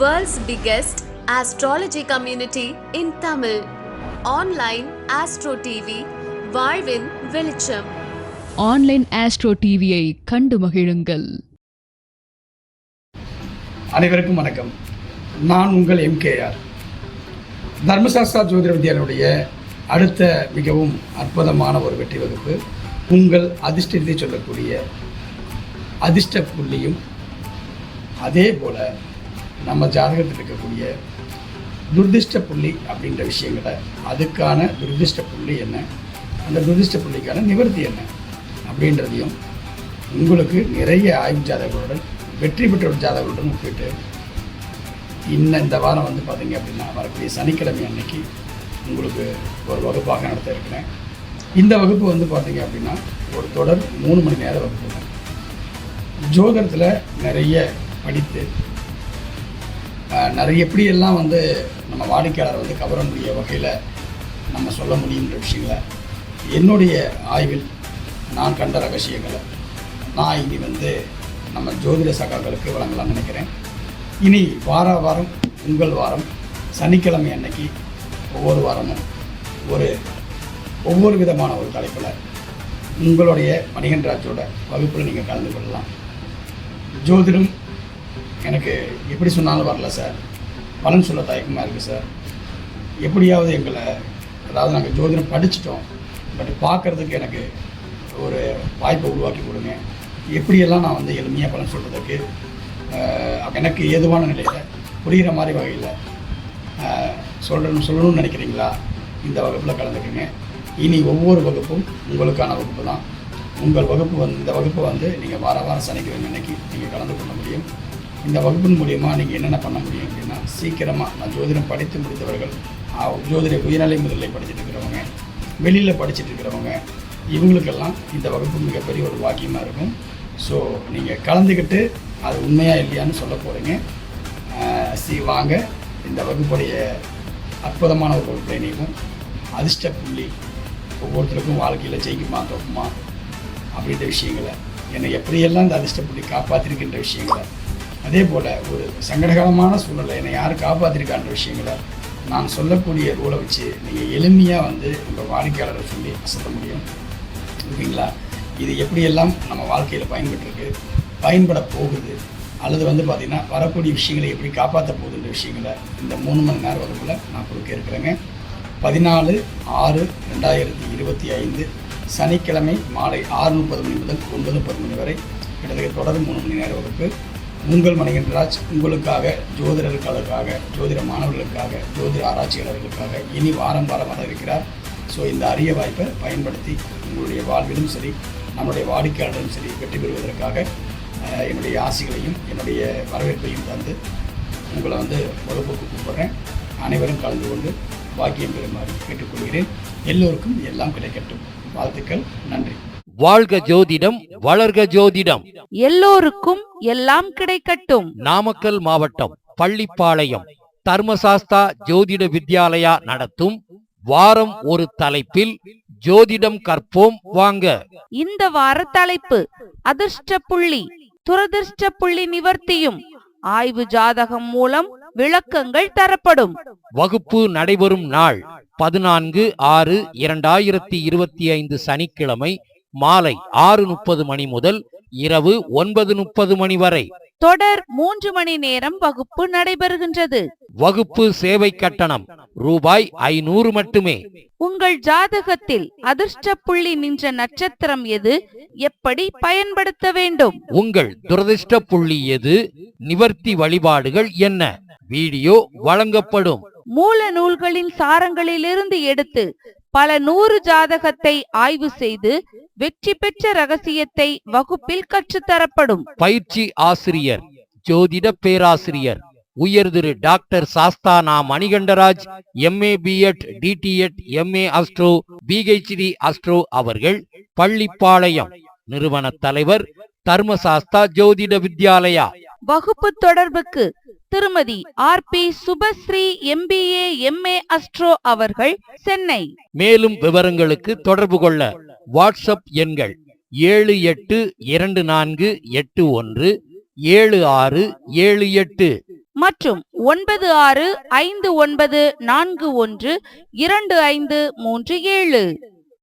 World's biggest astrology community in Tamil. Online Astro TV, வாழ்வின் வெளிச்சம். Online astro டிவியை கண்டு மகிழுங்கள். அனைவருக்கும் வணக்கம். நான் உங்கள் எம்கேஆர் தர்மசாஸ்திரா ஜோதிட வித்யாலயுடைய அடுத்த மிகவும் அற்புதமான ஒரு வெற்றி வகுப்பு உங்கள் அதிர்ஷ்டத்தை சொல்லக்கூடிய அதிர்ஷ்ட புள்ளியும் அதே போல் நம்ம ஜாதகத்தில் இருக்கக்கூடிய துர்திஷ்ட புள்ளி அப்படின்ற விஷயங்களை அதுக்கான துர்திஷ்ட புள்ளி என்ன? அந்த துர்திஷ்ட புள்ளிக்கான நிவர்த்தி என்ன? அப்படின்றதையும் உங்களுக்கு நிறைய ஆய்வு ஜாதகங்களுடன் வெற்றி பெற்ற ஜாதகங்களுடன் ஒப்பிட்டு இன்னும் இந்த வாரம் வந்து பார்த்தீங்க அப்படின்னா வரக்கூடிய சனிக்கிழமை அன்னைக்கு உங்களுக்கு ஒரு வகுப்பாக நடத்த இருக்கிறேன். இந்த வகுப்பு வந்து பார்த்தீங்க அப்படின்னா ஒரு தொடர் மூணு மணி நேர வகுப்பு ஜோதரத்தில் நிறைய படித்து நிறைய எப்படியெல்லாம் வந்து நம்ம வாடிக்கையாளர் வந்து கவர முடிய வகையில் நம்ம சொல்ல முடியுன்ற விஷயங்களை என்னுடைய ஆய்வில் நான் கண்ட ரகசியங்களை நான் இனி வந்து நம்ம ஜோதிட சகாக்களுக்கு வழங்கலாம்னு நினைக்கிறேன். இனி வார வாரம் உங்கள் வாரம் சனிக்கிழமை அன்னைக்கு ஒவ்வொரு வாரமும் ஒரு ஒவ்வொரு விதமான ஒரு தலைப்பில் உங்களுடைய மணிகன்ராஜோட வகுப்பில் நீங்கள் கலந்து கொள்ளலாம். ஜோதிடம் எனக்கு எப்படி சொன்னாலும் வரல சார். பலன் சொல்ல தயக்கமாக இருக்குது சார். எப்படியாவது எங்களை அதாவது நாங்கள் ஜோதிடம் படிச்சிட்டோம். பட் பார்க்குறதுக்கு எனக்கு ஒரு வாய்ப்பை உருவாக்கி கொடுங்க. எப்படியெல்லாம் நான் வந்து எளிமையாக பலன் சொல்கிறதுக்கு எனக்கு ஏதுவான நிலையில் புரிகிற மாதிரி வகையில் சொல்லணும் சொல்லணும்னு நினைக்கிறீங்களா? இந்த வகுப்பில் கலந்துக்குங்க. இனி ஒவ்வொரு வகுப்பும் உங்களுக்கான வகுப்பு தான். உங்கள் வகுப்பு வந்து இந்த வகுப்பை வந்து நீங்கள் வார வாரம் சனிக்கிழமை அன்னைக்கு நீங்கள் கலந்து கொள்ள முடியும். இந்த வகுப்பின் மூலியமாக நீங்கள் என்னென்ன பண்ண முடியும் அப்படின்னா சீக்கிரமாக நான் ஜோதிடம் படித்து முடித்தவர்கள் ஜோதிட உயர்நிலை முதலில் படிச்சுட்டு இருக்கிறவங்க வெளியில் படிச்சுட்டு இருக்கிறவங்க இவங்களுக்கெல்லாம் இந்த வகுப்பு மிகப்பெரிய ஒரு வாக்கியமாக இருக்கும். ஸோ நீங்கள் கலந்துக்கிட்டு அது உண்மையாக இல்லையான்னு சொல்ல போகிறீங்க சி வாங்க. இந்த வகுப்புடைய அற்புதமான ஒரு வகுப்பில் இணைவும் அதிர்ஷ்ட புள்ளி ஒவ்வொருத்தருக்கும் வாழ்க்கையில் ஜெயிக்குமா தோக்குமா அப்படின்ற விஷயங்களை என்னை எப்படியெல்லாம் இந்த அதிர்ஷ்ட புள்ளி காப்பாற்றிருக்கின்ற விஷயங்களை அதே போல் ஒரு சங்கடகரமான சூழ்நிலை. என்னை யார் காப்பாற்றிருக்கான்ற விஷயங்களை நான் சொல்லக்கூடிய ரூலை வச்சு நீங்கள் எளிமையாக வந்து உங்கள் வாடிக்கையாளரை சொல்லி சொல்ல முடியும். ஓகேங்களா இது எப்படியெல்லாம் நம்ம வாழ்க்கையில் பயன்பட்டுருக்கு பயன்பட போகுது அல்லது வந்து பார்த்திங்கன்னா வரக்கூடிய விஷயங்களை எப்படி காப்பாற்ற போகுதுன்ற விஷயங்களை இந்த மூணு மணி நேரம் வகுப்பில் நான் கொடுக்க இருக்கிறேங்க. பதினாலு ஆறு ரெண்டாயிரத்தி இருபத்தி ஐந்து சனிக்கிழமை மாலை ஆறு முப்பது மணி முதல் ஒன்பது முப்பது மணி வரை கிட்டத்தட்ட தொடர் மூணு மணி நேரம் வகுப்பு உங்கள் மணிகண்டராஜ் உங்களுக்காக ஜோதிடர்களுக்காக ஜோதிட மாணவர்களுக்காக ஜோதிட ஆராய்ச்சியாளர்களுக்காக இனி வாரம் வாரம் வர இருக்கிறார் ஸோ இந்த அரிய வாய்ப்பை பயன்படுத்தி உங்களுடைய வாழ்விலும் சரி நம்முடைய வாடிக்கையாளரும் சரி வெற்றி பெறுவதற்காக என்னுடைய ஆசைகளையும் என்னுடைய வரவேற்பையும் தந்து உங்களை வந்து வகுப்புக்கு கூப்பிடுறேன். அனைவரும் கலந்து கொண்டு பாக்கியம் பெறுமாறு கேட்டுக்கொள்கிறேன். எல்லோருக்கும் எல்லாம் கிடைக்கட்டும். வாழ்த்துக்கள். நன்றி. வாழ்க ஜோதிடம் வளர்க ஜோதிடம். எல்லோருக்கும் எல்லாம் கிடைக்கட்டும். நாமக்கல் மாவட்டம் பள்ளிப்பாளையம் தர்மசாஸ்தா ஜோதிட வித்யாலயா நடத்தும் வாரம் ஒரு தலைப்பில் ஜோதிடம் கற்போம் வாங்க. இந்த வார தலைப்பு அதிர்ஷ்ட புள்ளி துரதிர்ஷ்ட புள்ளி நிவர்த்தியும் ஆய்வு ஜாதகம் மூலம் விளக்கங்கள் தரப்படும். வகுப்பு நடைபெறும் நாள் பதினான்கு ஆறு இரண்டாயிரத்தி இருபத்தி ஐந்து சனிக்கிழமை மாலை ஆறு முப்பது மணி முதல் இரவு ஒன்பது முப்பது மணி வரை. தொடர் மூன்று மணி நேரம் வகுப்பு நடைபெறுகின்றது. வகுப்பு சேவை கட்டணம் ரூபாய் ஐநூறு மட்டுமே. உங்கள் ஜாதகத்தில் அதிர்ஷ்ட புள்ளி நின்ற நட்சத்திரம் எது? எப்படி பயன்படுத்த வேண்டும்? உங்கள் துரதிர்ஷ்ட புள்ளி எது? நிவர்த்தி வழிபாடுகள் என்ன? வீடியோ வழங்கப்படும். மூல நூல்களின் சாரங்களிலிருந்து எடுத்து பல நூறு ஜாதகத்தை ஆய்வு செய்து வெற்றி பெற்ற ரகசியத்தை வகுப்பில் கற்றுத்தரப்படும். பயிற்சி ஆசிரியர் ஜோதிட பேராசிரியர் உயர் Thiru doctor Sasthana Manikandaraj MA BEd DTEd MA astro PhD astro அவர்கள் பள்ளிப்பாளையம் நிறுவன தலைவர் தர்மசாஸ்தா ஜோதிட வித்யாலயா. வகுப்பு தொடர்புக்கு Thirumathi R P Subashree MBA MA astro அவர்கள் சென்னை. மேலும் விவரங்களுக்கு தொடர்பு கொள்ள வாட்ஸ்அப் எண்கள் ஏழு எட்டு இரண்டு நான்கு எட்டு ஒன்று ஏழு ஆறு ஏழு எட்டு. மற்றும் ஒன்பது ஆறு ஐந்து ஒன்பது நான்கு ஒன்று இரண்டு ஐந்து மூன்று ஏழு.